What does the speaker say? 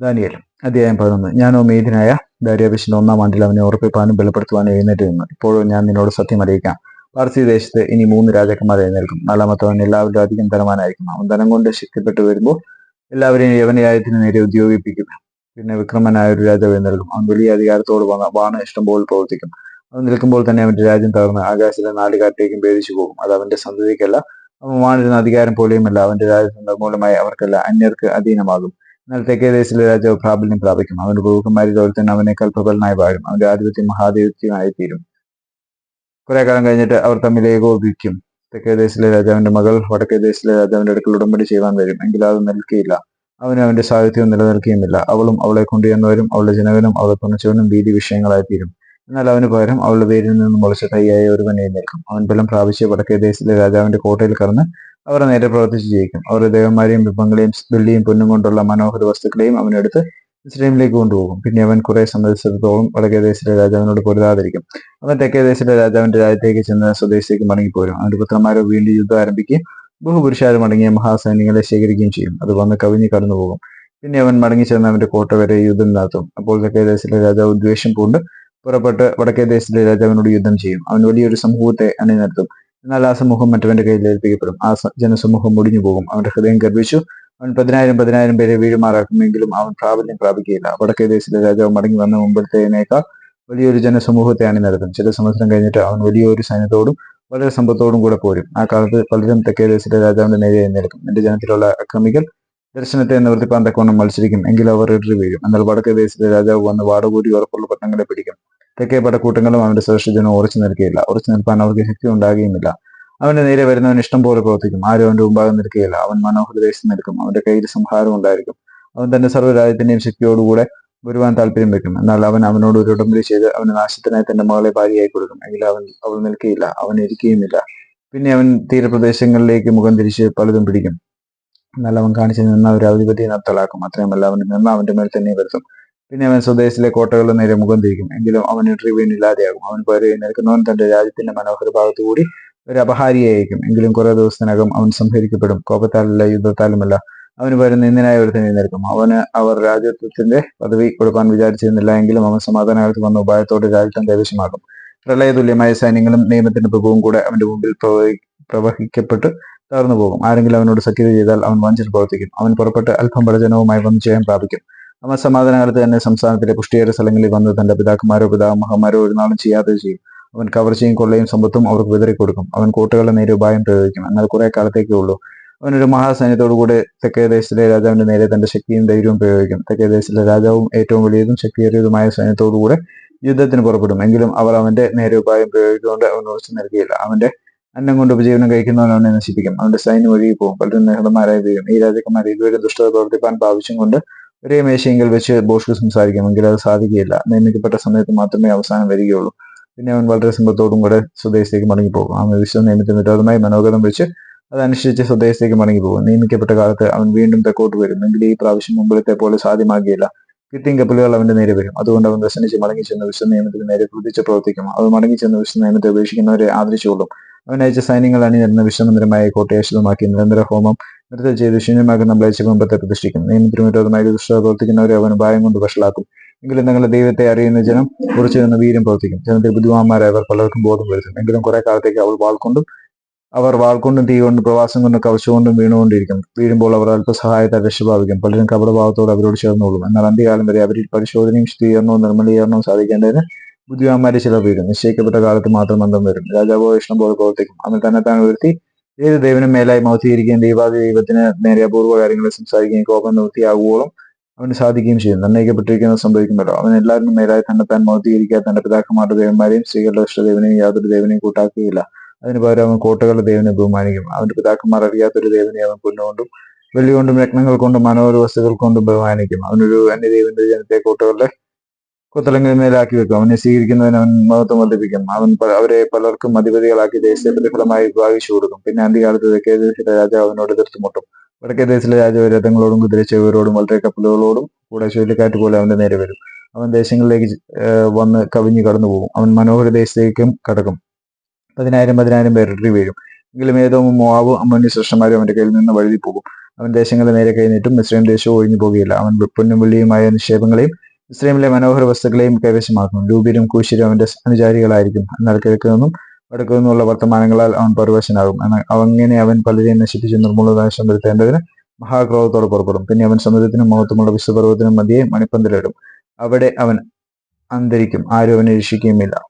Daniel അധ്യായം പതിനൊന്ന്. ഞാനോ മീതിനായ ദാര്യാബിഷിന്റെ ഒന്നാം ആണ്ടിൽ അവനെ ഉറപ്പിപ്പാനും ബലപ്പെടുത്തുവാനും എഴുന്നേറ്റ് നിന്നു ഇപ്പോഴും ഞാൻ നിന്നോട് സത്യം അറിയിക്കാം. പാർസി ദേശത്ത് ഇനി മൂന്ന് രാജാക്കന്മാർ എഴുന്നേൽക്കും. നാലാമത്തവൻ എല്ലാവരും അധികം ധനവാനായിരിക്കും. അവൻ ധനം കൊണ്ട് ശക്തിപ്പെട്ടു വരുമ്പോൾ എല്ലാവരെയും യവനയായത്തിന് നേരെ ഉദ്യോഗിപ്പിക്കും. പിന്നെ വിക്രമനായ ഒരു രാജാവ് എഴുന്നേൽക്കും. അവൻ വലിയ അധികാരത്തോട് വന്ന വാണ ഇഷ്ടം പോലെ പ്രവർത്തിക്കും. അവൻ നിൽക്കുമ്പോൾ തന്നെ അവന്റെ രാജ്യം തകർന്ന് ആകാശത്തെ നാല് കാറ്റേക്കും ഭേദിച്ചു പോകും. അത് അവന്റെ സന്തതിക്കല്ല. അവൻ വാണിരുന്ന അധികാരം പോലെയുമല്ല. അവന്റെ രാജ്യത്തിന്റെ മൂലമായി അവർക്കല്ല. അന്യർക്ക് അധീനമാകും. എന്നാൽ രാജാവ് പ്രാബല്യം പ്രാപിക്കും. അവന്റെ പ്രഭുക്കന്മാരിൽ തന്നെ അവനേക്കാൾ പ്രബലനായി വാഴും. അവന്റെ ആധിപത്യം മഹാധിപത്യമായി തീരും കുറെ കാലം കഴിഞ്ഞിട്ട് അവർ തമ്മിൽ ഏകോപിക്കും. തെക്കേ ദേശിലെ രാജാവിന്റെ മകൾ വടക്കേ ദേശിലെ രാജാവിന്റെ അടുക്കൽ ഉടമ്പടി ചെയ്യുവാൻ വരും. എങ്കിലും അത് നിൽക്കുകയില്ല അവനും അവന്റെ സാഹിത്യവും നിലനിൽക്കുകയുമില്ല അവളും അവളെ കൊണ്ടുചെന്നവരും അവളുടെ ജനകനും അവളെ തുണച്ചവനും ഭീതി വിഷയങ്ങളായി തീരും എന്നാൽ അവന് പകരം അവളുടെ പേരിൽ നിന്നും മുളച്ച തൈയായ ഒരുവനെ നിൽക്കും അവൻ ബലം പ്രാപിച്ച് വടക്കേ ദേശിലെ രാജാവിന്റെ കോട്ടയിൽ കടന്ന് അവർ നേരെ പ്രവർത്തിച്ച് ജയിക്കും അവർ ദേവന്മാരെയും ബിംബങ്ങളെയും വെള്ളിയും പൊന്നും കൊണ്ടുള്ള മനോഹര വസ്തുക്കളെയും അവനെടുത്ത് ഇസ്രൈമിലേക്ക് കൊണ്ടുപോകും. പിന്നെ അവൻ കുറെ സമ്മതിച്ചിടത്തോളം വടക്കേ ദേശത്തിലെ രാജാവിനോട് പൊരുതാതിരിക്കും. അവൻ തെക്കേ രാജാവിന്റെ രാജ്യത്തേക്ക് ചെന്ന് സ്വദേശത്തേക്ക് മടങ്ങിപ്പോരും. അവന്റെ പുത്രന്മാരോ വീണ്ടും യുദ്ധം ആരംഭിക്കുകയും ബഹുപുരുഷാരും അടങ്ങിയ മഹാസൈന്യങ്ങളെ ശേഖരിക്കുകയും ചെയ്യും. അത് വന്ന് കവിഞ്ഞ് കടന്നു പോകും പിന്നെ അവൻ മടങ്ങി ചെന്ന് അവന്റെ കോട്ട വരെ യുദ്ധം നടത്തും. അപ്പോൾ തെക്കേ രാജാവ് ദ്വേഷം പൂണ്ട് പുറപ്പെട്ട് വടക്കേ ദേശത്തിലെ രാജാവിനോട് യുദ്ധം ചെയ്യും. അവൻ വലിയൊരു സമൂഹത്തെ അണിനിരത്തും. എന്നാൽ ആ സമൂഹം മറ്റവന്റെ കയ്യിൽ ഏൽപ്പിക്കപ്പെടും. ആ ജനസമൂഹം മുടിഞ്ഞു പോകും. അവന്റെ ഹൃദയം ഗർഭിച്ചു. അവൻ പതിനായിരം പതിനായിരം പേരെ വീഴുമാറാക്കുമെങ്കിലും അവൻ പ്രാബല്യം പ്രാപിക്കുകയില്ല. വടക്കേ ദേശത്തിലെ രാജാവ് മടങ്ങി വന്ന മുമ്പത്തേനേക്കാൾ വലിയൊരു ജനസമൂഹത്തെ അണിനിരത്തും ചില സംവത്സരം കഴിഞ്ഞിട്ട് അവൻ വലിയൊരു സൈന്യത്തോടും വളരെ സമ്പത്തോടും കൂടെ പോരും. ആ കാലത്ത് പലരും തെക്കേ ദേശത്തിലെ രാജാവിന്റെ നേരെ എഴുന്നേൽക്കും. എന്റെ ജനത്തിലുള്ള അക്രമികൾ ദർശനത്തെ നിവർത്തിപ്പാൻ തക്കവണ്ണം മത്സരിക്കും. എങ്കിലും അവർ ഇടറി വീഴും എന്നാൽ വടക്കേ ദേശത്തിലെ രാജാവ് വന്ന് വാടകൂരി ഉറപ്പുള്ള പട്ടണങ്ങളെ പിടിക്കും. തെക്കേ പടക്കൂട്ടങ്ങളും അവന്റെ സുരക്ഷിതനും ഉറച്ചു നിൽക്കുകയില്ല. ഉറച്ചു നിൽപ്പാൻ അവർക്ക് ശക്തി ഉണ്ടാകുകയുമില്ല. അവന്റെ നേരെ വരുന്നവൻ ഇഷ്ടം പോലെ പ്രവർത്തിക്കും. ആരും അവന്റെ മുമ്പാകെ നിൽക്കുകയില്ല. അവൻ മനോഹര ദേശം നിൽക്കും. അവന്റെ കയ്യിൽ സംഹാരം ഉണ്ടായിരിക്കും. അവൻ തന്റെ സർവരാജ്യത്തിന്റെയും ശക്തിയോടുകൂടെ വരുവാൻ താല്പര്യം വെക്കും. എന്നാൽ അവൻ അവനോട് ഒരു ഉടമ്പടി ചെയ്ത് അവന് നാശത്തിനായി തന്റെ മകളെ ഭാര്യയായി കൊടുക്കും. എങ്കിൽ അവൻ അവൾ നിൽക്കുകയില്ല. അവൻ ഇരിക്കുകയുമില്ല. പിന്നെ അവൻ തീരപ്രദേശങ്ങളിലേക്ക് മുഖം തിരിച്ച് പലതും പിടിക്കും. എന്നാൽ അവൻ കാണിച്ചു നിന്ന ഒരു അധിപതിയെ നത്തലാക്കും അത്രയുമല്ല അവൻ നിന്ന് അവന്റെ മേൽ തന്നെ വരുത്തും. പിന്നെ അവൻ സ്വദേശിലെ കോട്ടകളുടെ നേരെ മുഖം തിരിക്കും. എങ്കിലും അവൻ ട്രിബ്യൂൺ ഇല്ലാതെയാകും. അവൻ പോരെ നിൽക്കുന്നവൻ തന്റെ രാജ്യത്തിന്റെ മനോഹര ഭാഗത്തുകൂടി ഒരു അപഹാരിയായിരിക്കും എങ്കിലും കുറെ ദിവസത്തിനകം അവൻ സംഹരിക്കപ്പെടും. കോപത്താലല്ല യുദ്ധത്താലുമല്ല. അവന് പകരം നിന്ദനായ ഒരുത്തൻ എഴുന്നേൽക്കും അവന് അവർ രാജ്യത്വത്തിന്റെ പദവി കൊടുക്കാൻ വിചാരിച്ചിരുന്നില്ല എങ്കിലും അവൻ സമാധാനകാലത്ത് വന്ന ഉപായത്തോടെ രാജ്യത്വം കൈവശമാക്കും. പ്രളയതുല്യമായ സൈന്യങ്ങളും നിയമത്തിന്റെ പ്രഭുവും കൂടെ അവന്റെ മുമ്പിൽ പ്രവഹി പ്രവഹിക്കപ്പെട്ട് തകർന്നു പോകും ആരെങ്കിലും അവനോട് സഖ്യത ചെയ്താൽ അവൻ വഞ്ചന പ്രവർത്തിക്കും. അവൻ പുറപ്പെട്ട് അല്പം പ്രചനവുമായി വന്ന് ജയം പ്രാപിക്കും. അവൻ സമാധാനകാലത്ത് തന്നെ സംസ്ഥാനത്തിലെ പുഷ്ടിയേറെ സ്ഥലങ്ങളിൽ വന്ന് തന്റെ പിതാക്കന്മാരോ പിതാമഹന്മാരോ ഒരു നാളും ചെയ്യാതെ ചെയ്യും. അവൻ കവർച്ചയും കൊള്ളയും സമ്പത്തും അവർക്ക് വിതറി കൊടുക്കും. അവൻ കോട്ടകളുടെ നേരെ ഉപായം പ്രയോഗിക്കും എന്നാൽ കുറെ കാലത്തേക്കേ ഉള്ളൂ. അവനൊരു മഹാസൈന്യത്തോടു കൂടെ തെക്കേ ദേശത്തിലെ രാജാവിന്റെ നേരെ തന്റെ ശക്തിയും ധൈര്യവും പ്രയോഗിക്കും. തെക്കേ ദേശത്തിലെ രാജാവും ഏറ്റവും വലിയതും ശക്തിയേറിയതുമായ സൈന്യത്തോടുകൂടെ യുദ്ധത്തിന് പുറപ്പെടും. എങ്കിലും അവർ അവന്റെ നേരെ ഉപായം പ്രയോഗിച്ചുകൊണ്ട് അവൻ ഉറച്ചു നൽകിയില്ല അവന്റെ അന്നം കൊണ്ട് ഉപജീവനം കഴിക്കുന്നവൻ അവനെ നശിപ്പിക്കും. അവന്റെ സൈന്യം ഒഴുകി പോകും പലരും നേഹന്മാരായി തീരും. ഈ രാജാക്കന്മാർ ഇതുവരെ ദുഷ്ടത പ്രവർത്തിപ്പാൻ പ്രാവശ്യം കൊണ്ട് ഒരേ മേശയെങ്കിൽ വെച്ച് ബോഷ്ക്ക് സംസാരിക്കാമെങ്കിൽ അത് സാധിക്കുകയില്ല. നിയമിക്കപ്പെട്ട സമയത്ത് മാത്രമേ അവസാനം വരികയുള്ളൂ. പിന്നെ അവൻ വളരെ സമ്പത്തോടും കൂടെ സ്വദേശത്തേക്ക് മടങ്ങിപ്പോകും. അവൻ വിശ്വ നിയമത്തിന് വിരോധമായി മനോഗതം വെച്ച് അതനുസരിച്ച് സ്വദേശത്തേക്ക് മടങ്ങിപ്പോകും. നിയമിക്കപ്പെട്ട കാലത്ത് അവൻ വീണ്ടും തെക്കോട്ട് വരും. ഈ പ്രാവശ്യം മുമ്പിലത്തെ പോലെ സാധ്യമാകില്ല കിട്ടിയും കപ്പലുകൾ അവന്റെ നേരെ വരും. അതുകൊണ്ട് അവൻ വ്യസനിച്ച് മടങ്ങി ചെന്ന് വിശ്വ നിയമത്തിന് നേരെ കുതിച്ച് പ്രവർത്തിക്കും. അവൻ മടങ്ങി ചെന്ന് വിശ്വ നിയമത്തെ ഉപേക്ഷിക്കുന്നവരെ ആദരിച്ചുകൊള്ളും. അവൻ അയച്ച സൈന്യങ്ങൾ അണിനിരുന്ന വിശ്വമന്ദിരമായ കോട്ടയെ നിരന്തര ഹോമം നൃത്തം ചെയ്ത് ശൂന്യമാക്കുന്ന മ്ലേച്ഛബിംബത്തെ പ്രതിഷ്ഠിക്കും നിയമത്തിന് വിരോധമായി ദുഷ്ടത പ്രവർത്തിക്കുന്നവരെ അവൻ ഭയം കൊണ്ട് വഷളാക്കും. എങ്കിലും നിങ്ങളുടെ ദൈവത്തെ അറിയുന്ന ജനം കുറിച്ച് നിന്ന് വീര്യം പ്രവർത്തിക്കും. ജനത്തിൽ ബുദ്ധിമാന്മാരായവർ പലർക്കും ബോധം വരുത്തും. എങ്കിലും കുറെ കാലത്തേക്ക് അവൾ വാൾക്കൊണ്ടും അവർ വാൾക്കൊണ്ടും തീ കൊണ്ടും പ്രവാസം കൊണ്ടും കവച്ചുകൊണ്ടും വീണുകൊണ്ടിരിക്കും വീഴുമ്പോൾ അവർ അല്പസഹായത്താൽ രക്ഷപാവിക്കും പലരും കപടഭാവത്തോട് അവരോട് ചേർന്നോളും എന്നാൽ അന്ത്യകാലം വരെ അവരിൽ പരിശോധനയും സ്ഥിരീകരണവും നിർമ്മലീകരണവും സാധിക്കേണ്ടതിന് ബുദ്ധിമാന്മാരെ ചിലർ വീഴും. നിശ്ചയിക്കപ്പെട്ട കാലത്ത് മാത്രം അന്തം വരും. രാജാവോ ഇഷ്ടം പോലെ പ്രവർത്തിക്കും. അവൻ തന്നെ താൻ ഉയർത്തി ഏത് ദൈവനും മേലായി മൗത്തീകരിക്കുകയും ദൈവാദി ദൈവത്തിന് നേരെ അപൂർവ കാര്യങ്ങളെ സംസാരിക്കുകയും കോപം നിവൃത്തിയാകുവോളം അവന് സാധിക്കുകയും ചെയ്യും. നിർണയിക്കപ്പെട്ടിരിക്കുന്നത് സംഭവിക്കുമല്ലോ അവൻ എല്ലാവരും മേലായി തന്നെ താൻ മൗത്തീകരിക്കുക തന്റെ പിതാക്കന്മാരുടെ ദേവന്മാരെയും സ്ത്രീകളുടെ ഇഷ്ടദേവനെയും യാതൊരു ദേവനെയും കൂട്ടാക്കുകയില്ല. അതിന് പകരം അവൻ കോട്ടകളുടെ ദേവനെ ബഹുമാനിക്കും. അവന്റെ പിതാക്കന്മാർ അറിയാത്തൊരു ദേവനെ അവൻ പൊന്നുകൊണ്ടും വെള്ളികൊണ്ടും രത്നങ്ങൾ കൊണ്ടും മനോഹര വസ്തുക്കൾ കൊണ്ടും ബഹുമാനിക്കും. അവനൊരു അന്യദേവന്റെ ജനത്തെ കോട്ടകളുടെ കൊത്തളങ്ങളിൽ മേലാക്കി വെക്കും. അവനെ സ്വീകരിക്കുന്നവന് അവൻ മഹത്വം വർദ്ധിപ്പിക്കും. അവൻ അവരെ പലർക്കും അധിപതികളാക്കി ദേശത്തെ പ്രതിഫലമായി വിഭാഗിച്ചു കൊടുക്കും. പിന്നെ അന്ത്യകാലത്ത് തെക്കേ ദേശത്തിലെ രാജാവ് അവനോട് തീർത്തുമുട്ടും വടക്കേ ദേശത്തിലെ രാജാവ് രഥങ്ങളോടും കുതിരച്ചെവരോടും വളരെ കപ്പലുകളോടും കൂടെ ചുഴലിക്കാറ്റ് പോലെ അവന്റെ നേരെ വരും. അവൻ ദേശങ്ങളിലേക്ക് വന്ന് കവിഞ്ഞു കടന്നു പോകും അവൻ മനോഹര ദേശത്തേക്കും കടക്കും. പതിനായിരം പതിനായിരം പേർ ഇട്ടി വീഴും. എങ്കിലും ഏതോ മോവ് അമ്മന്യ ശ്രേഷ്ഠന്മാരും അവന്റെ കയ്യിൽ നിന്ന് വഴുതി പോകും അവൻ ദേശങ്ങളെ നേരെ കഴിഞ്ഞിട്ടും മിശ്രയും ദേശവും ഒഴിഞ്ഞു പോകുകയില്ല. അവൻ പൊന്നും വെള്ളിയുമായ നിക്ഷേപങ്ങളെയും മിശ്രയിലെ മനോഹര വസ്തുക്കളെയും കൈവശമാക്കും ലൂബിരും കൂശിരും അവന്റെ അനുചാരികളായിരിക്കും എന്നാൽ കിഴക്ക് നിന്നും വടക്കു നിന്നുള്ള വർത്തമാനങ്ങളാൽ അവൻ പരവശനാകും. അങ്ങനെ അവൻ പലരെയും നശിപ്പിച്ച് നിർമ്മൂലനാശം വരുത്തേണ്ടതിന് മഹാക്രോധത്തോടെ പുറപ്പെടും. പിന്നെ അവൻ സമുദ്രത്തിനും മഹത്വമുള്ള വിശ്വപർവത്തിനും മധ്യേ മണിപ്പന്തലിടും. അവിടെ അവൻ അന്തരിക്കും. ആരും അവനെ രക്ഷിക്കുകയുമില്ല.